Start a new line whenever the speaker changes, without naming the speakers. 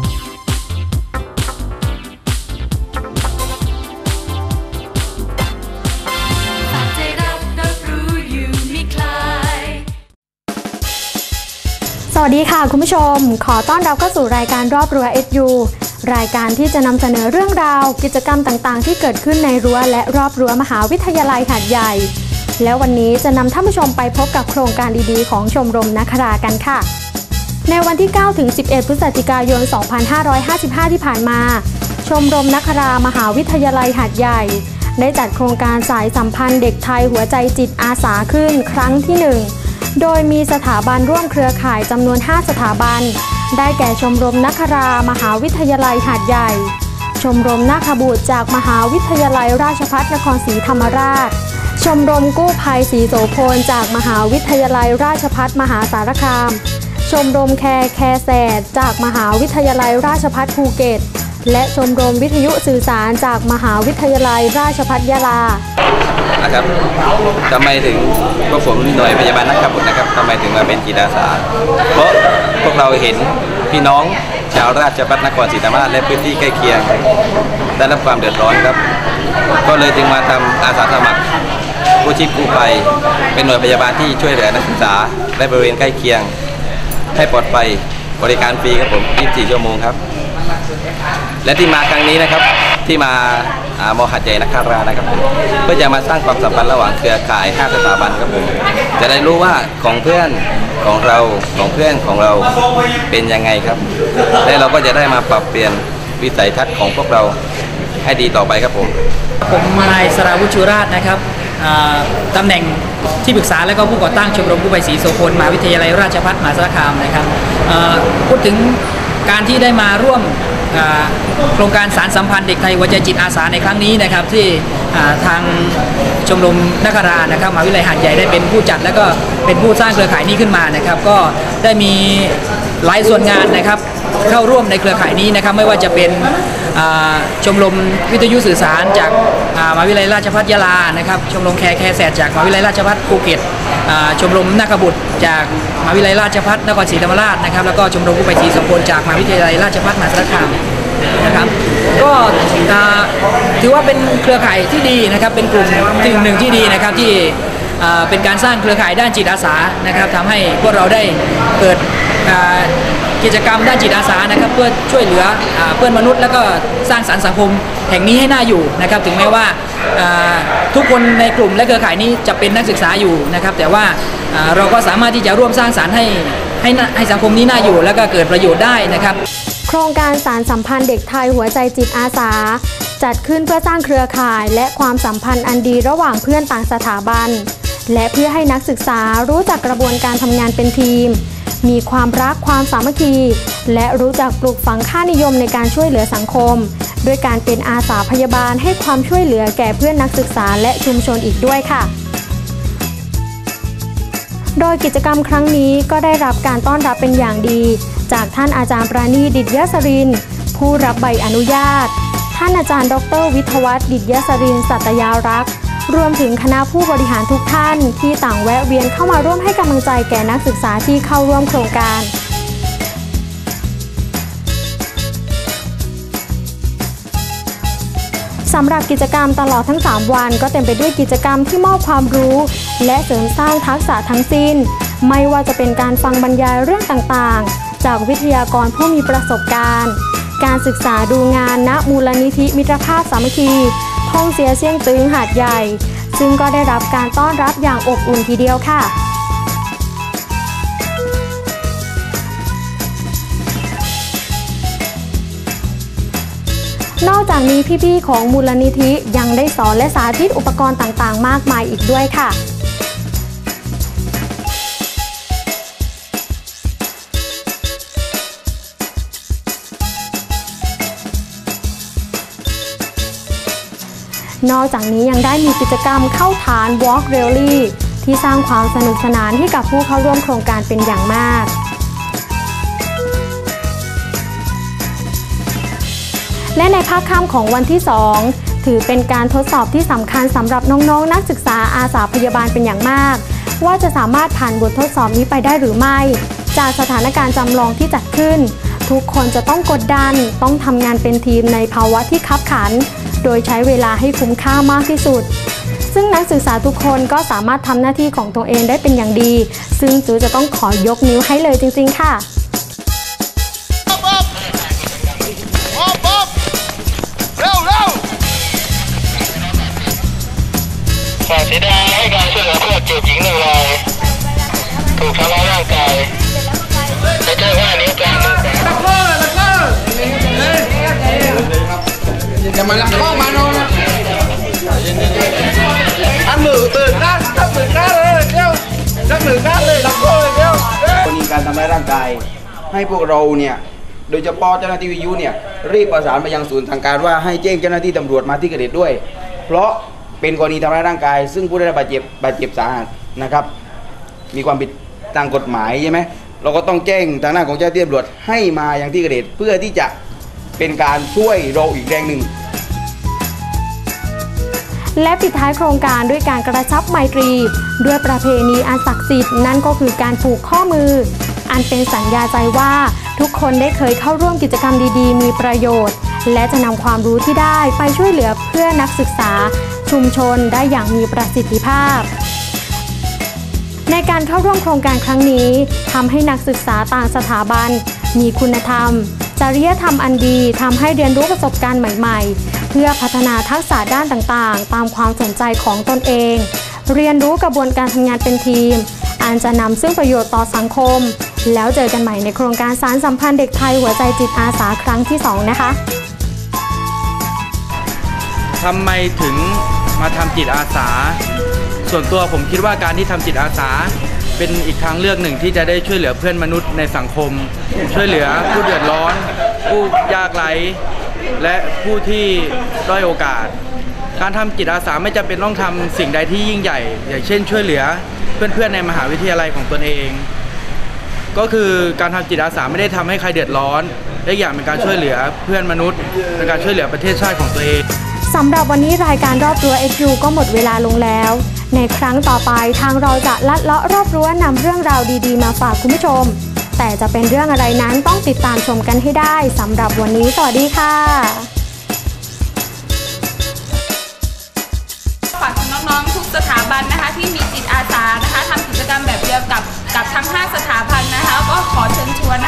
สวัสดีค่ะคุณผู้ชม ขอต้อนรับเข้าสู่รายการรอบรั้ว SU รายการที่จะนำเสนอเรื่องราว กิจกรรมต่างๆ ที่เกิดขึ้นในรั้วและรอบรั้วมหาวิทยาลัยหาดใหญ่ แล้ววันนี้จะนำท่านผู้ชมไปพบกับโครงการดีๆ ของชมรมนักครากันค่ะ ในวันที่ 9 ถึง 11 พฤศจิกายน 2555 ที่ผ่านมา ชมรมนักครามหาวิทยาลัยหาดใหญ่ ได้จัดโครงการสายสัมพันธ์เด็กไทยหัวใจจิตอาสาขึ้นครั้งที่ 1 โดยมีสถาบันร่วมเครือข่ายจำนวน 5 สถาบัน ได้แก่ชมรมนักครามหาวิทยาลัยหาดใหญ่ ชมรมนาคบุตรจากมหาวิทยาลัยราชภัฏนครศรีธรรมราช ชมรมกู้ภัยศรีโสพลจากมหาวิทยาลัยราชภัฏมหาสารคาม ชมรมแคร์แคร์แสดจากมหาวิทยาลัยราชภัฏภูเก็ต และชมรมวิทยุสื่อสารจากมหาวิทยาลัยราชภัฏยะลา
นะครับทำไมถึงพวกผมหน่วยพยาบาลนักขับรถนะครับทำไมถึงมาเป็นจิตอาสา เพราะพวกเราเห็นพี่น้องชาวราชพัฒนครศรีธรรมราชและพื้นที่ใกล้เคียง ได้รับความเดือดร้อนครับ ก็เลยจึงมาทำอาสาสมัครกู้ชีพกู้ภัยเป็นหน่วยพยาบาลที่ช่วยเหลือนักศึกษาและบริเวณใกล้เคียง ให้ปลอดภัยบริการฟรีครับผม 24 ชั่วโมงครับ และที่มาครั้งนี้นะครับที่มาอามหัดใหญ่นักคารานะครับผมเพื่อจะมาสร้างความสัมพันธ์ระหว่างเครือข่าย 5 สถาบันครับผมจะได้รู้ว่าของเพื่อนของเราของเพื่อนของเราเป็นยังไงครับ และเราก็จะได้มาปรับเปลี่ยนวิสัยทัศน์ของพวกเราให้ดีต่อไปครับผม
ผมนายสราวุชูราชนะครับตำแหน่ง ที่ปรึกษาและก็ผู้ก่อตั้งชมรมกู้ภัยศรีโสพลมหาวิทยาลัยราชภัฏมหาสารคามนะครับพูดถึงการที่ได้มาร่วมโครงการสารสัมพันธ์เด็กไทยหัจจิตอาสาในครั้งนี้นะครับที่ทางชมรมนักการานะครับมหาวิทยาลัยหาดใหญ่ได้เป็นผู้จัด และก็เป็นผู้สร้างเครือข่ายนี้ขึ้นมานะครับ ก็ได้มีหลายส่วนงานนะครับเข้าร่วมในเครือข่ายนี้นะครับไม่ว่าจะเป็นชมรมวิทยุสื่อสารจาก มหาวิทยาลัยราชภัฏยะลานะครับชมรมแคร์แคร์แสดจากมหาวิทยาลัยราชภัฏภูเก็ตชมรมนักบุตรจากมหาวิทยาลัยราชภัฏนครศรีธรรมราชนะครับแล้วก็ชมรมผู้ไปศรีสมพลจากมหาวิทยาลัยราชภัฏมหาสารคามนะครับก็ถือว่าเป็นเครือข่ายที่ดีนะครับเป็นกลุ่มที่หนึ่งที่ดีนะครับที่ เป็นการสร้างเครือข่ายด้านจิตอาสานะครับทำให้พวกเราได้เกิดกิจกรรมด้านจิตอาสานะครับ เพื่อช่วยเหลืออเพื่อนมนุษย์ แล้วก็สร้างสรรค์สังคมแห่งนี้ให้น่าอยู่นะครับ ถึงแม้ว่าทุกคนในกลุ่มและเครือข่ายนี้จะเป็นนักศึกษาอยู่นะครับ แต่ว่าเราก็สามารถที่จะร่วมสร้างสรรค์ให้ให้ให้สังคมนี้น่าอยู่ แล้วก็เกิดประโยชน์ได้นะครับ
โครงการสารสัมพันธ์เด็กไทยหัวใจจิตอาสา จัดขึ้นเพื่อสร้างเครือข่ายและความสัมพันธ์อันดีระหว่างเพื่อนต่างสถาบัน และเพื่อให้นักศึกษารู้จักกระบวนการทำงานเป็นทีม มีความรักความสามัคคี และรู้จักปลูกฝังค่านิยมในการช่วยเหลือสังคม ด้วยการเป็นอาสาพยาบาลให้ความช่วยเหลือแก่เพื่อนนักศึกษาและชุมชนอีกด้วยค่ะ โดยกิจกรรมครั้งนี้ก็ได้รับการต้อนรับเป็นอย่างดี จากท่านอาจารย์ปราณีดิตยสริน ผู้รับใบอนุญาต ท่านอาจารย์ ดร วิทวัฒน์ดิตยสรินสัตยารักษ์ รวมถึงคณะผู้บริหารทุกท่านที่ต่างแวะเวียนเข้ามาร่วมให้กำลังใจแก่นักศึกษาที่เข้าร่วมโครงการสำหรับกิจกรรมตลอดทั้ง 3 วัน ก็เต็มไปด้วยกิจกรรมที่มอบความรู้ และเสริมสร้างทักษะทั้งสิ้น ไม่ว่าจะเป็นการฟังบรรยายเรื่องต่างๆ จากวิทยากรผู้มีประสบการณ์ การศึกษาดูงานณมูลนิธิมิตรภาพสามัคคี ท่องเสียเสียงตึงหาดใหญ่ ซึ่งก็ได้รับการต้อนรับอย่างอบอุ่นทีเดียวค่ะนอกจากนี้พี่ๆของมูลนิธิยังได้สอนและสาธิตอุปกรณ์ต่างๆ มากมายอีกด้วยค่ะ นอกจากนี้ยังได้มีกิจกรรมเข้าฐาน Walk Rally ที่สร้างความสนุกสนานให้กับผู้เข้าร่วมโครงการเป็นอย่างมากและในภาคค่ำของวันที่ 2 ถือเป็นการทดสอบที่สำคัญสำหรับน้องๆนักศึกษาอาสาพยาบาลเป็นอย่างมาก ว่าจะสามารถผ่านบททดสอบนี้ไปได้หรือไม่ จากสถานการณ์จำลองที่จัดขึ้น ทุกคนจะต้องกดดัน ต้องทำงานเป็นทีมในภาวะที่คับขัน โดยใช้เวลาให้คุ้มค่ามากที่สุด ซึ่งนักศึกษาทุกคนก็สามารถทำหน้าที่ของตัวเองได้เป็นอย่างดี ซึ่งจูจะต้องขอยกนิ้วให้เลยจริง ๆ ค่ะ
ฝากสีแดงให้การช่วยเหลือเพื่อเจ็บหญิงหนึ่งรายถูกทำร้ายร่างกายและแจ้ว่านิ้วกลางมือขวา
อย่ามาลัก กา
รทำร้ายร่างกายให้พวกเราเนี่ยโดยเฉพาะเจ้าหน้าที่วิทยุเนี่ยรีบประสานไปยังศูนย์ทางการว่าให้แจ้งเจ้าหน้าที่ตำรวจมาที่เกิดเหตุด้วย เพราะเป็นกรณีทำร้ายร่างกาย ซึ่งผู้ได้รับบาดเจ็บบาดเจ็บสาหัสนะครับ มีความผิดทางกฎหมายใช่ไหมเราก็ต้องแจ้งทางหน้าของเจ้าหน้าที่ตำรวจให้มายังที่เกิดเหตุเพื่อที่จะเป็นการช่วยเราอีกแรงหนึ่ง
และปิดท้ายโครงการด้วยการกระชับไมตรี ด้วยประเพณีอันศักดิ์สิทธิ์นั่นก็คือการผูกข้อมือ อันเป็นสัญญาใจว่าทุกคนได้เคยเข้าร่วมกิจกรรมดีๆ มีประโยชน์ และจะนำความรู้ที่ได้ไปช่วยเหลือเพื่อนักศึกษา ชุมชนได้อย่างมีประสิทธิภาพ ในการเข้าร่วมโครงการครั้งนี้ทำให้นักศึกษาต่างสถาบัน มีคุณธรรม จริยธรรมอันดีทำให้เรียนรู้ประสบการณ์ใหม่ ๆ เพื่อพัฒนาทักษะด้านต่างๆ ตามความสนใจของตนเอง เรียนรู้กระบวนการทำงานเป็นทีม อันจะนำซึ่งประโยชน์ต่อสังคมแล้วเจอกันใหม่ในโครงการสารสัมพันธ์เด็กไทยหัวใจจิตอาสาครั้งที่ 2 นะคะ
ทำไมถึงมาทำจิตอาสา ส่วนตัวผมคิดว่าการที่ทำจิตอาสา เป็นอีกทางเลือกหนึ่งที่จะได้ช่วยเหลือเพื่อนมนุษย์ในสังคม ช่วยเหลือผู้เดือดร้อน ผู้ยากไร้และผู้ที่ด้อยโอกาส การทำจิตอาสาไม่จำเป็นต้องทำสิ่งใดที่ยิ่งใหญ่ อย่างเช่น ช่วยเหลือเพื่อนๆในมหาวิทยาลัยของตนเอง ก็คือการทำจิตอาสาไม่ได้ทำให้ใครเดือดร้อนและอีกอย่างเป็นการช่วยเหลือเพื่อนมนุษย์เป็นการช่วยเหลือประเทศชาติของตัวเอง
สำหรับวันนี้รายการรอบรั้ว XU ก็หมดเวลาลงแล้ว ในครั้งต่อไปทางเราจะลัดเลาะรอบรั้วนำเรื่องราวดีๆ มาฝากคุณผู้ชม แต่จะเป็นเรื่องอะไรนั้นต้องติดตามชมกันให้ได้สำหรับวันนี้สวัสดีค่ะ
ฝากถึงน้องๆทุกสถาบันนะคะที่มีจิตอาสานะคะทำกิ จกรรมแบบเดียวกับกับทั้ง 5 สถาบันนะคะ ก็ขอเชิญชวนนะ